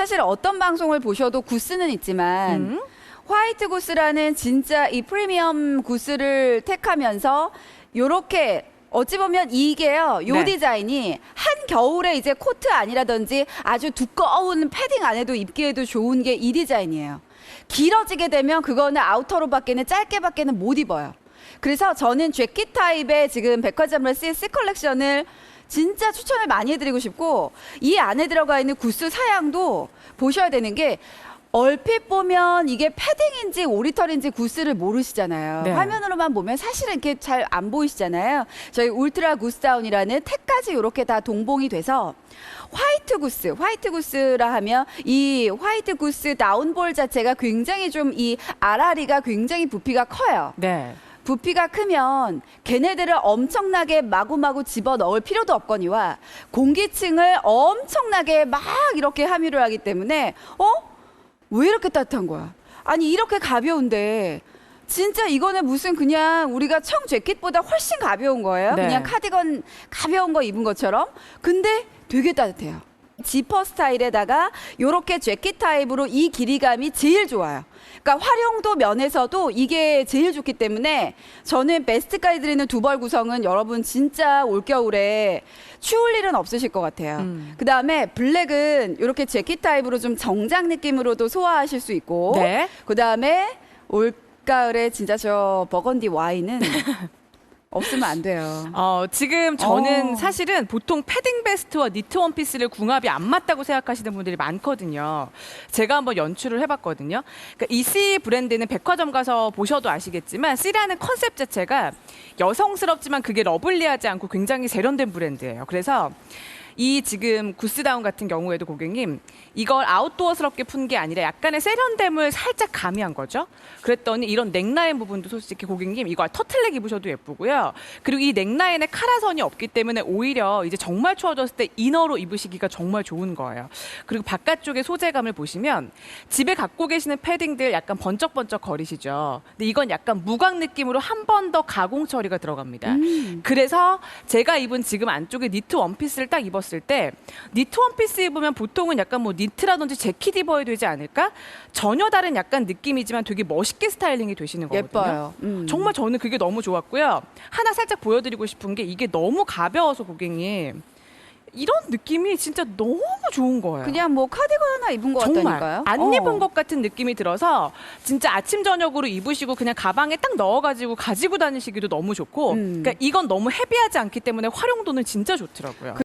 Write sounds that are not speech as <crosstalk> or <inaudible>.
사실 어떤 방송을 보셔도 구스는 있지만 음? 화이트 구스라는 진짜 이 프리미엄 구스를 택하면서 요렇게 어찌 보면 이게요, 요 네. 디자인이 한 겨울에 이제 코트 아니라든지 아주 두꺼운 패딩 안에도 입기에도 좋은 게 이 디자인이에요. 길어지게 되면 그거는 아우터로 밖에는 짧게 밖에는 못 입어요. 그래서 저는 재킷 타입의 지금 백화점을 CS 컬렉션을 진짜 추천을 많이 해드리고 싶고 이 안에 들어가 있는 구스 사양도 보셔야 되는 게 얼핏 보면 이게 패딩인지 오리털인지 구스를 모르시잖아요. 네. 화면으로만 보면 사실은 이렇게 잘 안 보이시잖아요. 저희 울트라 구스다운이라는 택까지 이렇게 다 동봉이 돼서 화이트 구스, 화이트 구스라 하면 이 화이트 구스 다운볼 자체가 굉장히 좀 이 아라리가 굉장히 부피가 커요. 네. 부피가 크면 걔네들을 엄청나게 마구마구 집어 넣을 필요도 없거니와 공기층을 엄청나게 막 이렇게 함유를 하기 때문에 어? 왜 이렇게 따뜻한 거야? 아니 이렇게 가벼운데 진짜 이거는 무슨 그냥 우리가 청 재킷보다 훨씬 가벼운 거예요. 네. 그냥 카디건 가벼운 거 입은 것처럼. 근데 되게 따뜻해요. 지퍼 스타일에다가 요렇게 재킷 타입으로 이 길이감이 제일 좋아요. 그러니까 활용도 면에서도 이게 제일 좋기 때문에 저는 베스트까지 드리는 두 벌 구성은 여러분 진짜 올겨울에 추울 일은 없으실 것 같아요. 음. 그 다음에 블랙은 이렇게 재킷 타입으로 좀 정장 느낌으로도 소화하실 수 있고, 네. 그 다음에 올가을에 진짜 저 버건디 와인은 <laughs> 없으면 안 돼요. 어, 지금 저는 어. 사실은 보통 패딩 베스트와 니트 원피스를 궁합이 안 맞다고 생각하시는 분들이 많거든요. 제가 한번 연출을 해봤거든요. 그러니까 이C 브랜드는 백화점 가서 보셔도 아시겠지만 C라는 컨셉 자체가 여성스럽지만 그게 러블리하지 않고 굉장히 세련된 브랜드예요. 그래서 이 지금 구스다운 같은 경우에도 고객님 이걸 아웃도어스럽게 푼 게 아니라 약간의 세련됨을 살짝 가미한 거죠. 그랬더니 이런 넥라인 부분도 솔직히 고객님 이거 터틀넥 입으셔도 예쁘고요. 그리고 이 넥라인에 카라선이 없기 때문에 오히려 이제 정말 추워졌을 때 이너로 입으시기가 정말 좋은 거예요. 그리고 바깥쪽의 소재감을 보시면 집에 갖고 계시는 패딩들 약간 번쩍번쩍 거리시죠. 근데 이건 약간 무광 느낌으로 한 번 더 가공 처리가 들어갑니다. 그래서 제가 입은 지금 안쪽에 니트 원피스를 딱 입었을 때 니트 원피스 입으면 보통은 약간 뭐 니트라든지 재킷 입어야 되지 않을까? 전혀 다른 약간 느낌이지만 되게 멋있게 스타일링이 되시는 거거든요. 예뻐요. 음. 정말 저는 그게 너무 좋았고요. 하나 살짝 보여드리고 싶은 게 이게 너무 가벼워서 고객님 이런 느낌이 진짜 너무 좋은 거예요. 그냥 뭐 카디건 하나 입은 것 정말 같다니까요. 안 어. 입은 것 같은 느낌이 들어서 진짜 아침 저녁으로 입으시고 그냥 가방에 딱 넣어가지고 가지고 다니시기도 너무 좋고 음. 그러니까 이건 너무 헤비하지 않기 때문에 활용도는 진짜 좋더라고요.